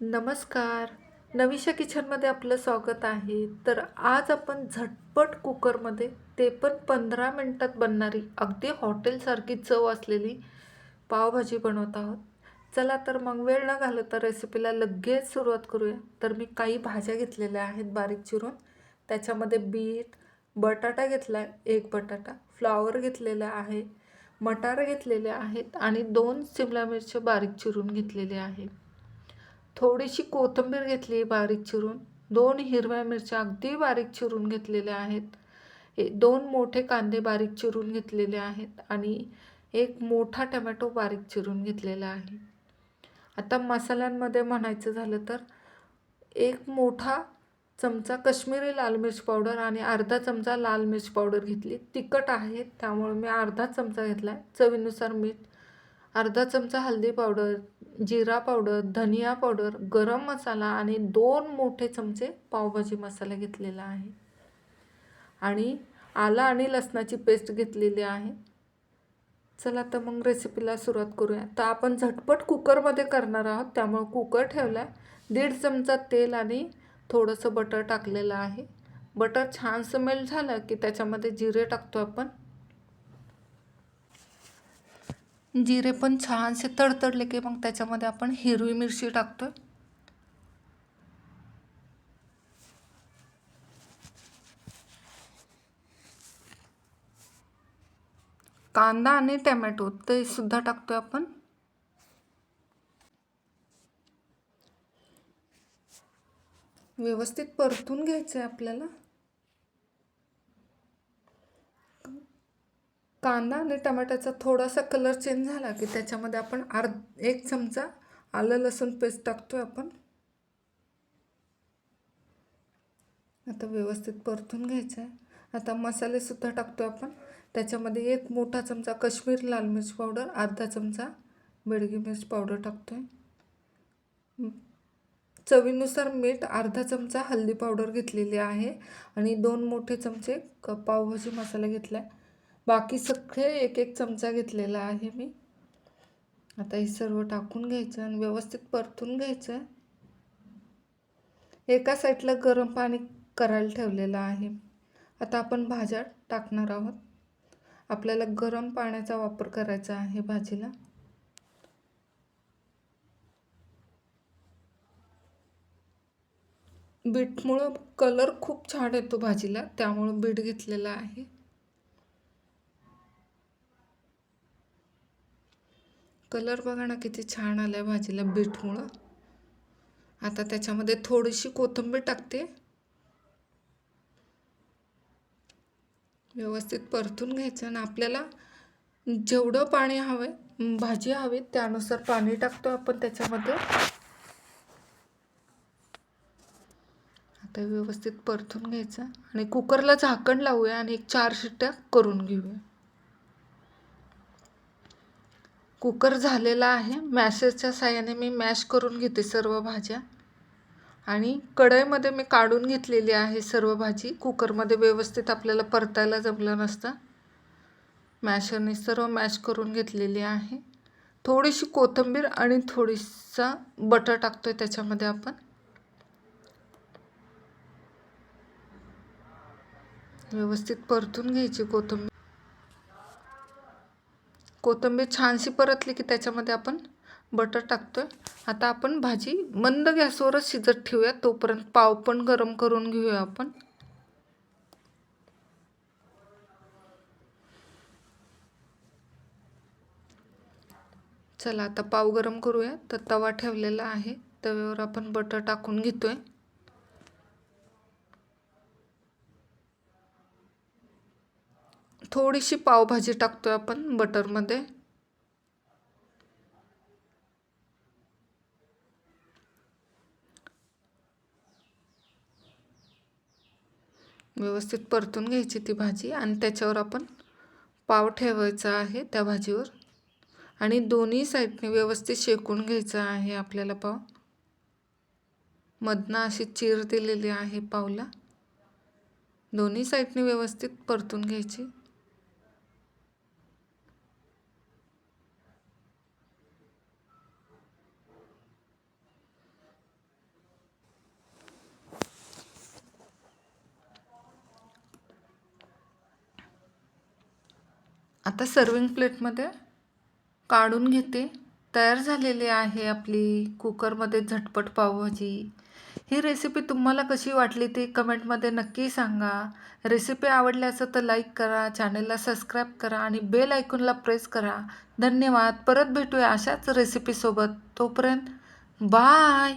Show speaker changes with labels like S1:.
S1: नमस्कार. नवीशा किचनमध्ये आपलं स्वागत आहे. तर आज आपण झटपट कुकरमध्ये ते पण पंधरा मिनटात बनणारी अगदी हॉटेलसारखी चव असलेली पावभाजी बनवत आहोत. चला तर मग वेळ न घालवता रेसिपीला लगेच सुरुवात करूया. तर मी काही भाज्या घेतलेल्या आहेत बारीक चिरून. त्याच्यामध्ये बीट बटाटा घेतला आहे एक बटाटा फ्लॉवर घेतलेला आहे मटार घेतलेले आहेत आणि दोन शिमला मिरच्या बारीक चिरून घेतलेले आहे थोडीशी कोथिंबीर घेतली बारीक चिरून. दोन हिरव्या मिरच्या अगदी बारीक चिरून घेतलेल्या आहेत. हे दोन मोठे कांदे बारीक चिरून घेतलेले आहेत आणि एक मोठा टमॅटो बारीक चिरून घेतलेला आहे. आता मसाल्यांमध्ये म्हणायचं झालं तर एक मोठा चमचा काश्मीरी लाल मिर्च पावडर आणि अर्धा चमचा लाल मिर्च पावडर घेतली. तिखट आहे त्यामुळे मी अर्धा चमचा घेतला आहे चवीनुसार मीठ अर्धा चमचा हळदी पावडर जिरा पावडर धनिया पावडर गरम मसाला आणि दोन मोठे चमचे पावभाजी मसाला घेतलेला आहे. आणि आला आणि लसणाची पेस्ट घेतलेली आहे. चला तर मग रेसिपीला सुरुवात करूया. तर आपण झटपट कुकरमध्ये करणार आहोत. त्यामुळं कुकर ठेवला आहे दीड चमचा तेल आणि थोडंसं बटर टाकलेलं आहे. बटर छानसं मेल्ट झालं की त्याच्यामध्ये जिरे टाकतो आपण. जिरे पण छानसे तडतडले की मग त्याच्यामध्ये आपण हिरवी मिरची टाकतो कांदा आणि टॅमॅटो ते सुद्धा टाकतोय आपण. व्यवस्थित परतून घ्यायचं आहे आपल्याला. कांदा आणि टमाट्याचा थोडासा कलर चेंज झाला की त्याच्यामध्ये आपण अर्ध एक चमचा आलं लसूण पेस्ट टाकतोय आपण. आता व्यवस्थित परतून घ्यायचं आहे आता मसालेसुद्धा टाकतो आपण. त्याच्यामध्ये एक मोठा चमचा काश्मीर लाल मिर्च पावडर अर्धा चमचा बेडगी मिर्च पावडर टाकतो आहे चवीनुसार मीठ अर्धा चमचा हल्दी पावडर घेतलेली आहे. आणि दोन मोठे चमचे क पावभाजी मसाला घेतला आहे बाकी सगळे एक एक चमचा घेतलेला आहे मी. आता हे सर्व टाकून घ्यायचं आणि व्यवस्थित परतून घ्यायचं. आहे एका साईडला गरम पाणी करायला ठेवलेलं आहे. आता आपण भाज्या टाकणार आहोत. आपल्याला गरम पाण्याचा वापर करायचा आहे भाजीला. बीटमुळं कलर खूप छान येतो भाजीला त्यामुळं बीट घेतलेला आहे. कलर बघा ना किती छान आला आहे भाजीला बीटमुळं. आता त्याच्यामध्ये थोडीशी कोथिंबीर टाकते. व्यवस्थित परतून घ्यायचं आणि आपल्याला जेवढं पाणी हवं आहे भाजी हवी त्यानुसार पाणी टाकतो आपण त्याच्यामध्ये. आता व्यवस्थित परतून घ्यायचं आणि कुकरला झाकण लावूया आणि एक चार शिट्ट्या करून घेऊया. कुकर झालेला आहे. मॅशेसच्या साह्याने मी मॅश करून घेते सर्व भाज्या. आणि कढईमध्ये मी काढून घेतलेली आहे सर्व भाजी. कुकरमध्ये व्यवस्थित आपल्याला परतायला जमलं नसतं. मॅशरने सर्व मॅश करून घेतलेली आहे. थोडीशी कोथिंबीर आणि थोडीसा बटर टाकतोय त्याच्यामध्ये आपण. व्यवस्थित परतून घ्यायची कोथिंबीर. कोथिंबीर छानशी परतली की त्याच्यामध्ये आपण बटर टाकतोय. आता आपण भाजी मंद गॅसवरच शिजत ठेवूया. तोपर्यंत पाव पण गरम करून घेऊया आपण. चला आता पाव गरम करूया. तर तवा ठेवलेला आहे. तव्यावर आपण बटर टाकून घेतोय. थोडीशी पावभाजी टाकतोय आपण बटरमध्ये. व्यवस्थित परतून घ्यायची ती भाजी आणि त्याच्यावर आपण पाव ठेवायचा आहे त्या भाजीवर. आणि दोन्ही साईडने व्यवस्थित शेकून घ्यायचं आहे आपल्याला पाव. मधनं अशी चीर दिलेली आहे पावला. दोन्ही साईडने व्यवस्थित परतून घ्यायची. आता सर्विंग प्लेटमध्ये काढून घेते. तयार झालेली आहे आपली कुकरमध्ये झटपट पावभाजी. ही रेसिपी तुम्हाला कशी वाटली ती कमेंटमध्ये नक्की सांगा. रेसिपी आवडली असेल तर लाईक करा चॅनलला सबस्क्राईब करा आणि बेल ऐकूनला प्रेस करा. धन्यवाद. परत भेटूया अशाच रेसिपीसोबत तोपर्यंत बाय